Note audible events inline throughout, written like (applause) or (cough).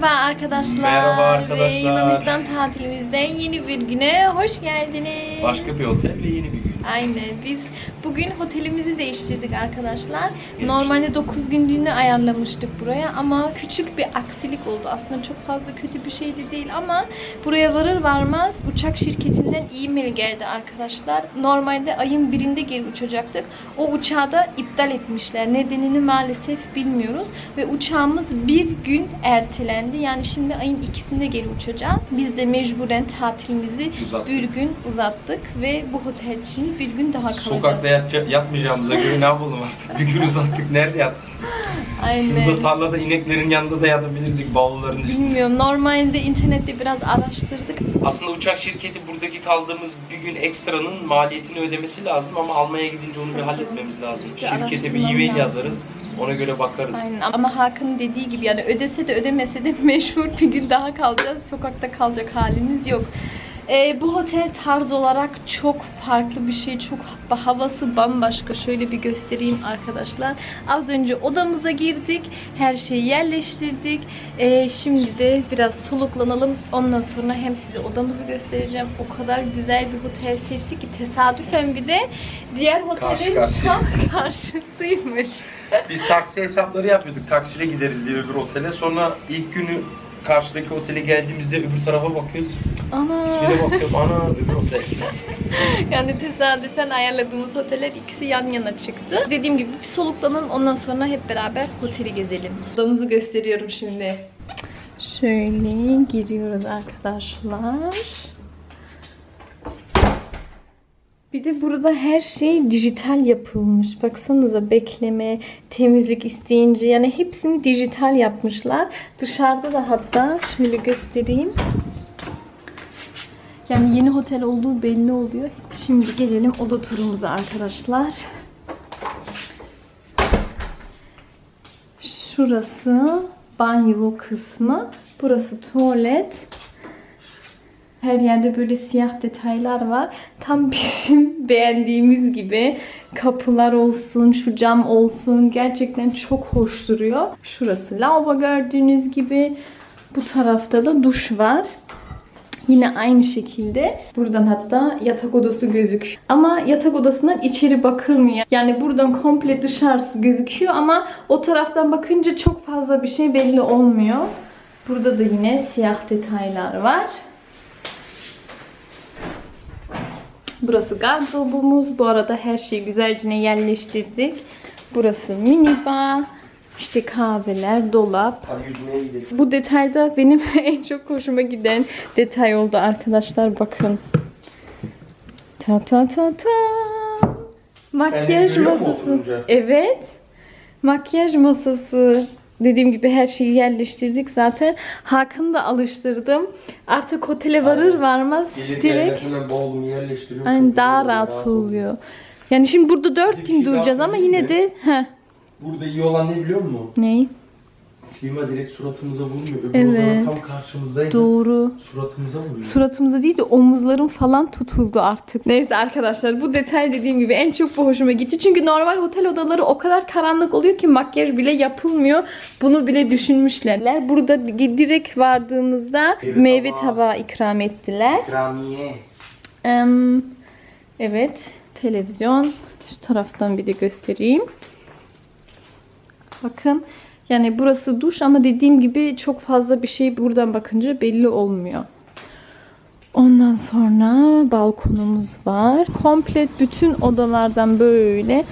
Merhaba arkadaşlar. Merhaba arkadaşlar. Ve Yunanistan tatilimizden yeni bir güne hoş geldiniz. Başka bir otel ve yeni bir gün. Aynen. Biz bugün otelimizi değiştirdik arkadaşlar. Normalde 9 günlüğüne ayarlamıştık buraya ama küçük bir aksilik oldu. Aslında çok fazla kötü bir şey de değil ama buraya varır varmaz uçak şirketinden e-mail geldi arkadaşlar. Normalde ayın birinde geri uçacaktık. O uçağı da iptal etmişler. Nedenini maalesef bilmiyoruz. Ve uçağımız bir gün ertelendi. Yani şimdi ayın ikisinde geri uçacağız. Biz de mecburen tatilimizi Uzattık. bir gün uzattık ve bu otel için bir gün daha kalacağız. Sokakta yatca- yatmayacağımıza göre ne yapalım artık? Bir gün uzattık. Nerede yattık? Aynen. Şurada tarlada ineklerin yanında da yatabilirdik bavulların üstünde. Bilmiyorum. Normalde internette biraz araştırdık. Aslında uçak şirketi buradaki kaldığımız bir gün ekstranın maliyetini ödemesi lazım ama almaya gidince onu bir halletmemiz lazım. Bir Şirkete bir araştırmam e-mail lazım. yazarız. Ona göre bakarız. Aynen. Ama Hakan'ın dediği gibi yani ödese de ödemese de (laughs) mecbur bir gün daha kalacağız. Sokakta kalacak halimiz yok. Ee, bu otel tarz olarak çok farklı bir şey. Çok havası bambaşka. Şöyle bir göstereyim arkadaşlar. Az önce odamıza girdik. Her şeyi yerleştirdik. Ee, şimdi de biraz soluklanalım. Ondan sonra hem size odamızı göstereceğim. O kadar güzel bir otel seçtik ki tesadüfen bir de diğer otelin karşı. tam (laughs) karşısıymış. Biz taksi hesapları yapıyorduk. Taksiyle gideriz diye öbür otele. Sonra ilk günü karşıdaki otele geldiğimizde öbür tarafa bakıyoruz. Ana. İsmine bakıyorum. Ana öbür otel. (laughs) Yani tesadüfen ayarladığımız oteller ikisi yan yana çıktı. Dediğim gibi bir soluklanın ondan sonra hep beraber oteli gezelim. Odamızı gösteriyorum şimdi. Şöyle giriyoruz arkadaşlar. Bir de burada her şey dijital yapılmış. Baksanıza bekleme, temizlik isteyince yani hepsini dijital yapmışlar. Dışarıda da hatta şöyle göstereyim. Yani yeni otel olduğu belli oluyor. Şimdi gelelim oda turumuza arkadaşlar. Şurası banyo kısmı. Burası tuvalet. Her yerde böyle siyah detaylar var. Tam (laughs) bizim beğendiğimiz gibi kapılar olsun, şu cam olsun. Gerçekten çok hoş duruyor. Şurası lavabo gördüğünüz gibi. Bu tarafta da duş var. Yine aynı şekilde buradan hatta yatak odası gözük. Ama yatak odasından içeri bakılmıyor. Yani buradan komple dışarısı gözüküyor ama o taraftan bakınca çok fazla bir şey belli olmuyor. Burada da yine siyah detaylar var. Burası gardırobumuz. Bu arada her şeyi güzelce yerleştirdik. Burası minibar. İşte kahveler, dolap. Bu detayda benim (laughs) en çok hoşuma giden detay oldu arkadaşlar bakın. Ta ta ta ta. Makyaj masası. Evet. Makyaj masası. Dediğim gibi her şeyi yerleştirdik zaten. Hakan'ı da alıştırdım. Artık otele varır varmaz direkt hemen bavulumu yerleştiriyorum. Çok daha güzel, rahat oluyor. oluyor. Yani şimdi burada 4 Bir gün şey daha duracağız ama söyleyeyim yine mi? de heh, Burada iyi olan ne biliyor musun? ne? Klima direkt suratımıza vurmuyor. Öbür Evet. odalar tam karşımızdaydı. Doğru. Suratımıza vuruyor. Suratımıza değil de omuzlarım falan tutuldu artık. Neyse arkadaşlar bu detay dediğim gibi en çok bu hoşuma gitti. Çünkü normal otel odaları o kadar karanlık oluyor ki makyaj bile yapılmıyor. Bunu bile düşünmüşler. Burada di- direkt vardığımızda Meyve meyve tabağı. tabağı ikram ettiler. Kramiye. Em, evet televizyon. Şu taraftan bir de göstereyim. Bakın yani burası duş ama dediğim gibi çok fazla bir şey buradan bakınca belli olmuyor. Ondan sonra balkonumuz var. Komplet bütün odalardan böyle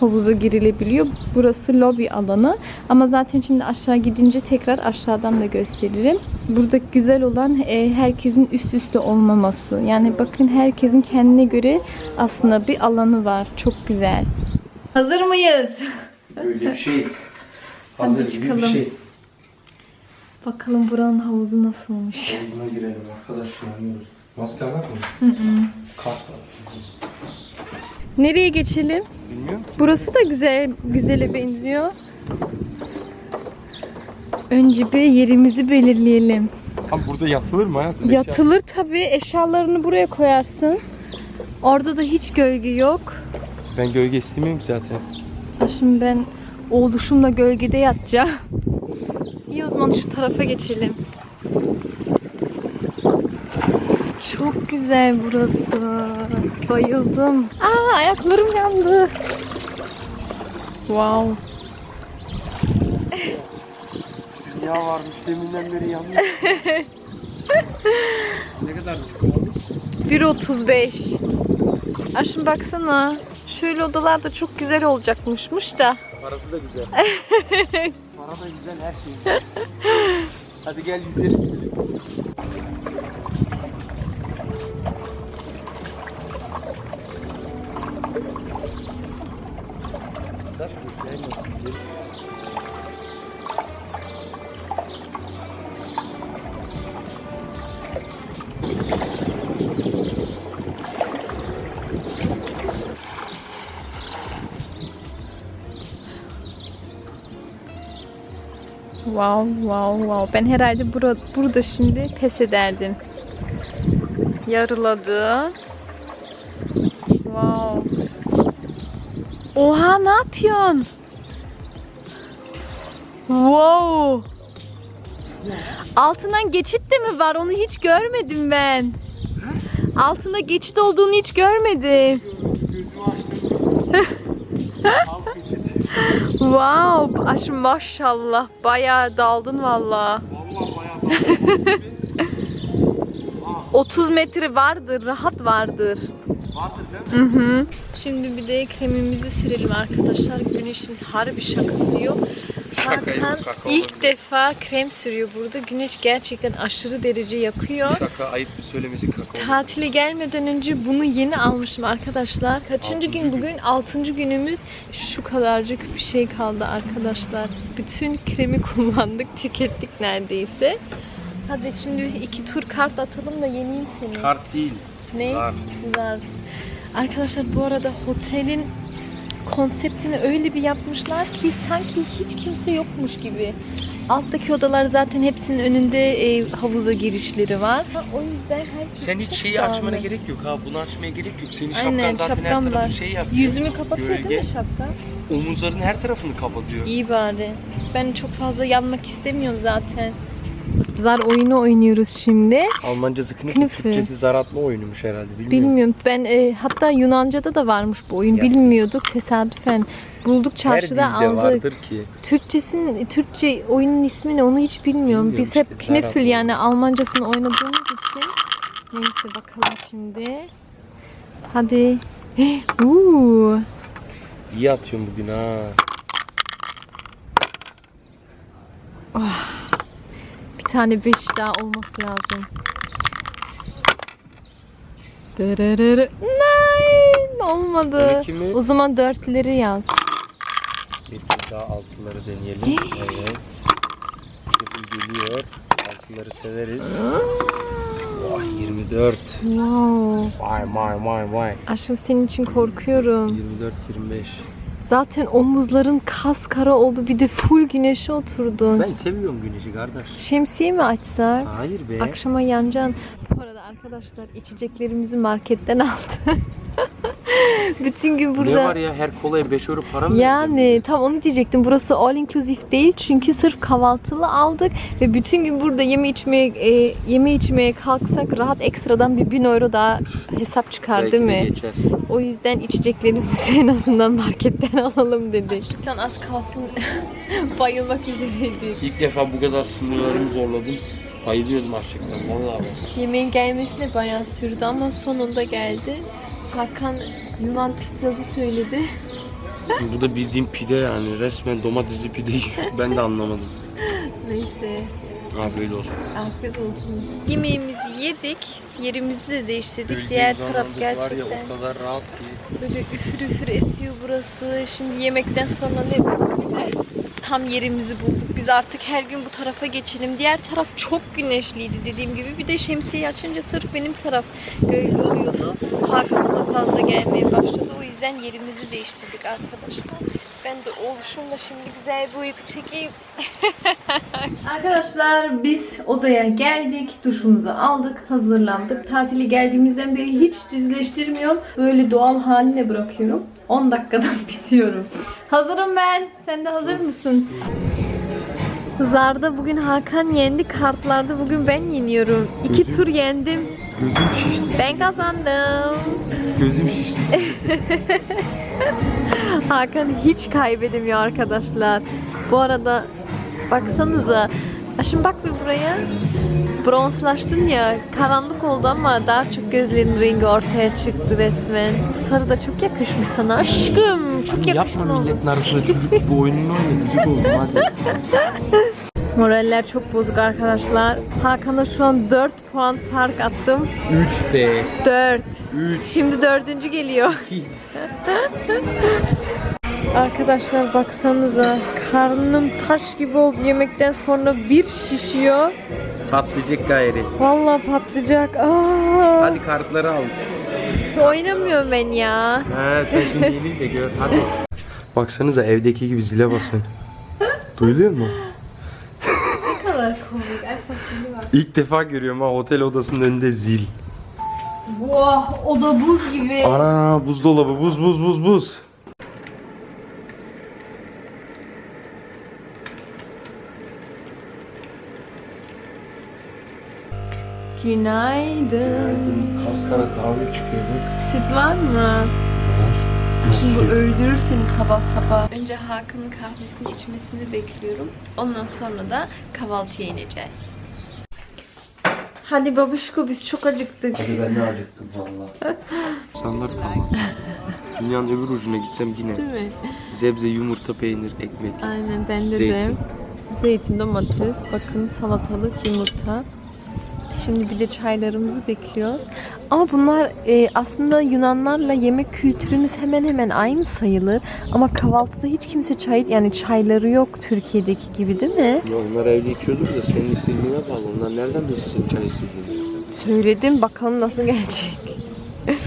havuza girilebiliyor. Burası lobi alanı. Ama zaten şimdi aşağı gidince tekrar aşağıdan da gösteririm. Burada güzel olan e, herkesin üst üste olmaması. Yani bakın herkesin kendine göre aslında bir alanı var. Çok güzel. Hazır mıyız? Böyle bir şeyiz. Hadi Hazır gibi çıkalım. bir şey. Bakalım buranın havuzu nasılmış. Buna girelim arkadaşlar. yanıyoruz. Maske var mı? Kart var. Nereye geçelim? Bilmiyorum. Burası da güzel, güzele benziyor. Önce bir yerimizi belirleyelim. Tam burada yatılır mı hayatım? Yatılır tabii. Eşyalarını buraya koyarsın. Orada da hiç gölge yok. Ben gölge istemiyorum zaten. Ha, Şimdi ben oğluşumla gölgede yatacağım. İyi o zaman şu tarafa geçelim. Çok güzel burası. Bayıldım. Aa ayaklarım yandı. Wow. Ya varmış deminden beri yanlış. (laughs) ne kadarmış? 1.35. Aşkım baksana. Şöyle odalar da çok güzel olacakmışmış da. Parası da güzel. (laughs) Para da güzel, her şey güzel. Hadi gel yüzelim. Taş boş yayın yok, Wow wow wow. Ben herhalde bura, burada şimdi pes ederdim. Yarıladı. Wow. Oha ne yapıyorsun? Wow. Altından geçit de mi var? Onu hiç görmedim ben. Altında geçit olduğunu hiç görmedim. (laughs) (laughs) Gözümü açtım. Al geçit. Wow. Aşkım maşallah. Bayağı daldın valla. Vallahi bayağı 30 metre vardır. Rahat vardır. vardır değil mi? Hı hı. Şimdi bir de kremimizi sürelim arkadaşlar. Güneşin harbi şakası yok. Şaka yok, kaka ilk olabilir. defa krem sürüyor burada. Güneş gerçekten aşırı derece yakıyor. Şaka ayıp bir söylemesi kaka Tatile gelmeden önce bunu yeni almışım arkadaşlar. Kaçıncı Altıncı gün gün. bugün? Altıncı günümüz. Şu kadarcık bir şey kaldı arkadaşlar. Bütün kremi (laughs) kullandık, tükettik neredeyse. Hadi şimdi iki tur kart atalım da yeneyim seni. Kart değil. Ne? Zar. Zar. Arkadaşlar bu arada otelin konseptini öyle bir yapmışlar ki sanki hiç kimse yokmuş gibi. Alttaki odalar zaten hepsinin önünde e, havuza girişleri var. Ha, o yüzden herkes Sen hiç çok şeyi dağınık. açmana gerek yok ha. Bunu açmaya gerek yok. Senin Aynen, şapkan zaten her şapkam tarafı var. şey yapıyor. Yüzümü kapatıyor değil Gölge. mi şapka? Omuzların her tarafını kapatıyor. İyi bari. Ben çok fazla yanmak istemiyorum zaten. Zar oyunu oynuyoruz şimdi. Almanca zıkını Knüffel. Türkçesi zar atma oyunumuş herhalde. Bilmiyorum. Bilmiyorum. Ben e, hatta Yunanca'da da varmış bu oyun. Gerçekten. Bilmiyorduk. Tesadüfen bulduk Her çarşıda dilde aldık. vardır ki. Türkçesin Türkçe oyunun ismi ne onu hiç bilmiyorum. Bilmiyorum Biz hep işte, Knifil Serhat yani Almancasını oynadığımız için. Neyse bakalım şimdi. Hadi. (gasps) Uuu. İyi atıyorum bugün ha. Bir tane 5 daha olması lazım. Dırırırı. Nine olmadı. Mi? O zaman dörtleri yaz. Bir kez daha altıları deneyelim. evet. Knüffel geliyor. Altıları severiz. (gasps) Oh 24. Wow. Vay vay vay vay. Aşkım senin için korkuyorum. 24 25. Zaten omuzların kas kara oldu. Bir de full güneşe oturdun. Ben seviyorum güneşi kardeş. Şemsiye mi açsak? Hayır be. Akşama yanacaksın. Bu arada arkadaşlar içeceklerimizi marketten aldı. (laughs) (laughs) Bütün gün burada. Ne var ya her kolaya 5 euro para mı Yani tam onu diyecektim. Burası all inclusive değil çünkü sırf kahvaltılı aldık ve bütün gün burada yeme içmeye e, yeme içmeye kalksak rahat ekstradan bir 1000 euro daha hesap çıkar Belki değil de mi? geçer. O yüzden içeceklerimizi (laughs) en azından marketten (laughs) alalım dedik. Açlıktan az kalsın bayılmak üzereydik. İlk defa bu kadar sınırlarımı zorladım. Bayılıyordum açlıktan vallahi. Yemeğin gelmesine bayağı sürdü ama sonunda geldi. Hakan Yunan pizzası söyledi. Bu da bildiğim pide yani resmen domatesli pide yiyor. Ben de anlamadım. Neyse. Afiyet olsun. Afiyet olsun. Yemeğimizi yedik. Yerimizi de değiştirdik. Diğer taraf gerçekten Var ya o kadar rahat ki. böyle üfür üfür esiyor burası. Şimdi yemekten sonra ne de tam yerimizi bulduk. Biz artık her gün bu tarafa geçelim. Diğer taraf çok güneşliydi dediğim gibi. Bir de şemsiye açınca sırf benim taraf öyle oluyordu. Hakan'a da fazla gelmeye başladı. O yüzden yerimizi değiştirdik arkadaşlar. Ben de oluşumla şimdi güzel bir uyku çekeyim. (laughs) Arkadaşlar biz odaya geldik, duşumuzu aldık, hazırlandık. Tatile geldiğimizden beri hiç düzleştirmiyorum. Böyle doğal haline bırakıyorum. 10 dakikadan (laughs) bitiyorum. Hazırım ben. Sen de hazır mısın? Zarda bugün Hakan yendi, kartlarda bugün ben yeniyorum. İki Gözüm- tur yendim. Gözüm şişti. Ben kazandım. Gözüm şişti. (laughs) Hakan hiç kaybedemiyor arkadaşlar. Bu arada baksanıza. Şimdi bak bir buraya. Bronzlaştın ya. Karanlık oldu ama daha çok gözlerin rengi ortaya çıktı resmen. Bu sarı da çok yakışmış sana aşkım. Çok yakışmış Yapma oldu. milletin arasında çocuk bu oyununu oynadı. Oldum hadi. (laughs) Moraller çok bozuk arkadaşlar. Hakan'a şu an 4 puan fark attım. 3 be. 4. 3. Şimdi dördüncü geliyor. (laughs) Arkadaşlar baksanıza karnım taş gibi oldu yemekten sonra bir şişiyor. Patlayacak gayri. Vallahi patlayacak. Aa, Hadi kartları al. oynamıyorum ben ya. Ha sen şimdi yenil de gör. Hadi. (laughs) Baksanıza evdeki gibi zile basın. Duyuluyor mu? Ne kadar komik. Ay fasili var. İlk defa görüyorum ha otel odasının önünde zil. Vah o da buz gibi. Ana buzdolabı buz buz buz buz. Günaydın. Kaskara kahve çıkıyor bak. Süt var mı? Şimdi bu öldürür seni sabah sabah. Önce Hakan'ın kahvesini içmesini bekliyorum. Ondan sonra da kahvaltıya ineceğiz. Hadi babuşko biz çok acıktık. Hadi ben de acıktım valla. (laughs) İnsanlar kalmadı. Dünyanın öbür ucuna gitsem yine Değil mi? sebze, yumurta, peynir, ekmek. Aynen bende de. Zeytin. Zeytin, domates, bakın salatalık, yumurta. Şimdi bir de çaylarımızı bekliyoruz. Ama bunlar e, aslında Yunanlarla yemek kültürümüz hemen hemen aynı sayılır. Ama kahvaltıda hiç kimse çay yani çayları yok Türkiye'deki gibi değil mi? Ya onlar evde içiyordur da senin istediğine bağlı. Onlar nereden bilsin çay istediğini? Söyledim bakalım nasıl gelecek. (laughs)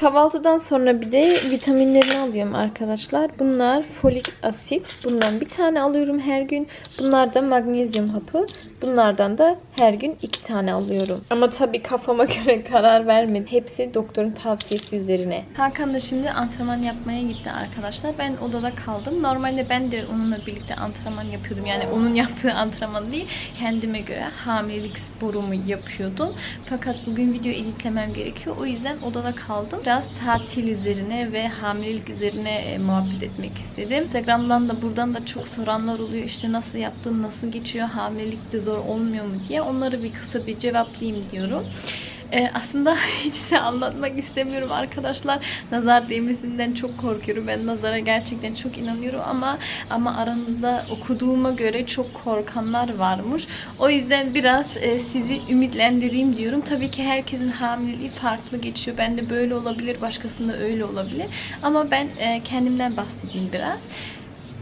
Kahvaltıdan sonra bir de vitaminlerini alıyorum arkadaşlar. Bunlar folik asit. Bundan bir tane alıyorum her gün. Bunlar da magnezyum hapı. Bunlardan da her gün iki tane alıyorum. Ama tabii kafama (laughs) göre karar vermedim. Hepsi doktorun tavsiyesi üzerine. Hakan da şimdi antrenman yapmaya gitti arkadaşlar. Ben odada kaldım. Normalde ben de onunla birlikte antrenman yapıyordum. Yani onun yaptığı antrenman değil. Kendime göre hamilelik sporumu yapıyordum. Fakat bugün video editlemem gerekiyor. O yüzden odada kaldım. Biraz tatil üzerine ve hamilelik üzerine e, muhabbet etmek istedim. Instagram'dan da buradan da çok soranlar oluyor. İşte nasıl yaptın, nasıl geçiyor, hamilelikte zor olmuyor mu diye. Onları bir kısa bir cevaplayayım diyorum. Ee, aslında (laughs) hiç de anlatmak istemiyorum arkadaşlar. Nazar değmesinden çok korkuyorum. Ben nazara gerçekten çok inanıyorum ama ama aranızda okuduğuma göre çok korkanlar varmış. O yüzden biraz e, sizi ümitlendireyim diyorum. Tabii ki herkesin hamileliği farklı geçiyor. Bende böyle olabilir, başkasında öyle olabilir. Ama ben e, kendimden bahsedeyim biraz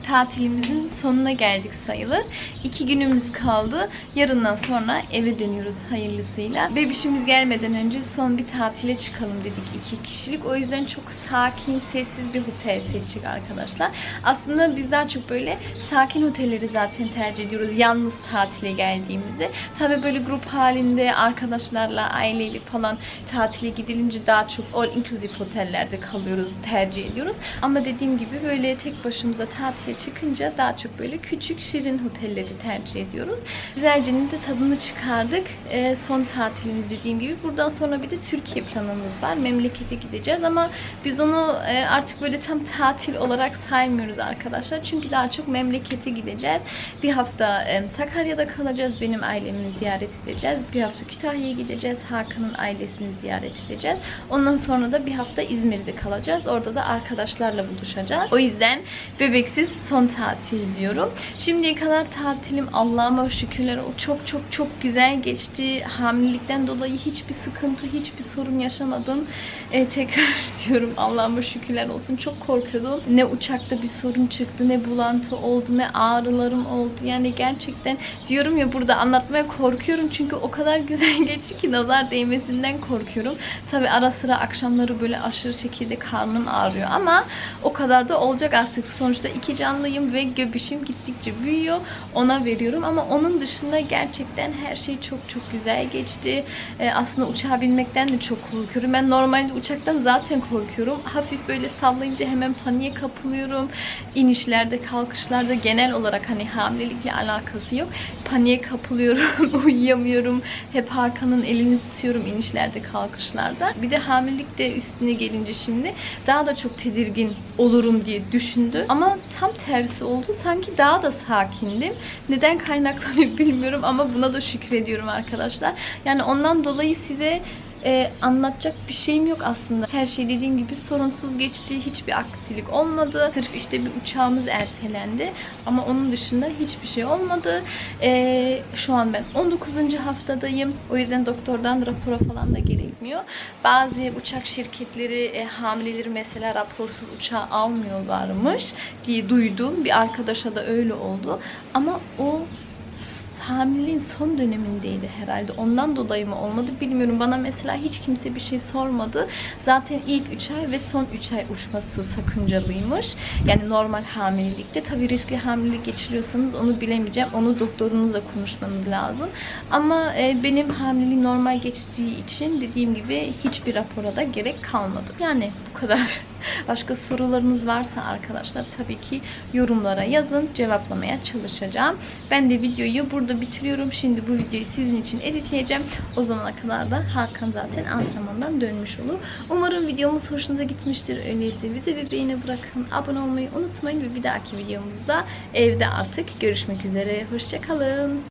tatilimizin sonuna geldik sayılır. İki günümüz kaldı. Yarından sonra eve dönüyoruz hayırlısıyla. Bebişimiz gelmeden önce son bir tatile çıkalım dedik iki kişilik. O yüzden çok sakin, sessiz bir otel seçtik arkadaşlar. Aslında biz daha çok böyle sakin otelleri zaten tercih ediyoruz. Yalnız tatile geldiğimizde. Tabii böyle grup halinde arkadaşlarla, aileyle falan tatile gidilince daha çok all inclusive otellerde kalıyoruz, tercih ediyoruz. Ama dediğim gibi böyle tek başımıza tatile çıkınca daha çok böyle küçük şirin otelleri tercih ediyoruz. Güzelce'nin de tadını çıkardık. Ee, son tatilimiz dediğim gibi. Buradan sonra bir de Türkiye planımız var. Memlekete gideceğiz ama biz onu e, artık böyle tam tatil olarak saymıyoruz arkadaşlar. Çünkü daha çok memlekete gideceğiz. Bir hafta e, Sakarya'da kalacağız. Benim ailemi ziyaret edeceğiz. Bir hafta Kütahya'ya gideceğiz. Hakan'ın ailesini ziyaret edeceğiz. Ondan sonra da bir hafta İzmir'de kalacağız. Orada da arkadaşlarla buluşacağız. O yüzden bebeksiz son tatil diyorum. Şimdiye kadar tatilim Allah'ıma şükürler olsun. Çok çok çok güzel geçti. Hamilelikten dolayı hiçbir sıkıntı, hiçbir sorun yaşamadım. Ee, tekrar (laughs) diyorum Allah'ıma şükürler olsun. Çok korkuyordum. Ne uçakta bir sorun çıktı, ne bulantı oldu, ne ağrılarım oldu. Yani gerçekten diyorum ya burada anlatmaya korkuyorum. Çünkü o kadar güzel (laughs) geçti ki nazar değmesinden korkuyorum. Tabi ara sıra akşamları böyle aşırı şekilde karnım ağrıyor ama o kadar da olacak artık. Sonuçta iki can heyecanlıyım ve göbüşüm gittikçe büyüyor. Ona veriyorum ama onun dışında gerçekten her şey çok çok güzel geçti. Ee, aslında uçağa binmekten de çok korkuyorum. Ben normalde uçaktan zaten korkuyorum. Hafif böyle sallayınca hemen paniğe kapılıyorum. İnişlerde, kalkışlarda genel olarak hani hamilelikle alakası yok. Paniğe kapılıyorum, (laughs) uyuyamıyorum. Hep Hakan'ın elini tutuyorum inişlerde, kalkışlarda. Bir de hamilelik de üstüne gelince şimdi daha da çok tedirgin olurum diye düşündü. Ama tam tersi oldu. Sanki daha da sakindim. Neden kaynaklanıyor (laughs) bilmiyorum ama buna da şükrediyorum arkadaşlar. Yani ondan dolayı size e, anlatacak bir şeyim yok aslında. Her şey dediğim gibi sorunsuz geçti. Hiçbir aksilik olmadı. Sırf işte bir uçağımız ertelendi. Ama onun dışında hiçbir şey olmadı. E, şu an ben 19. haftadayım. O yüzden doktordan rapora falan da gerekmiyor. Bazı uçak şirketleri e, hamileleri mesela raporsuz uçağa almıyorlarmış diye duydum. Bir arkadaşa da öyle oldu. Ama o hamileliğin son dönemindeydi herhalde. Ondan dolayı mı olmadı bilmiyorum. Bana mesela hiç kimse bir şey sormadı. Zaten ilk 3 ay ve son 3 ay uçması sakıncalıymış. Yani normal hamilelikte. Tabii riskli hamilelik geçiriyorsanız onu bilemeyeceğim. Onu doktorunuzla konuşmanız lazım. Ama e, benim hamileliğim normal geçtiği için dediğim gibi hiçbir rapora da gerek kalmadı. Yani bu kadar. (laughs) Başka sorularınız varsa arkadaşlar tabii ki yorumlara yazın. Cevaplamaya çalışacağım. Ben de videoyu bitiriyorum. Şimdi bu videoyu sizin için editleyeceğim. O zamana kadar da Hakan zaten antrenmandan dönmüş olur. Umarım videomuz hoşunuza gitmiştir. Öyleyse bize bir beğeni bırakın. Abone olmayı unutmayın ve bir dahaki videomuzda evde artık görüşmek üzere. Hoşçakalın.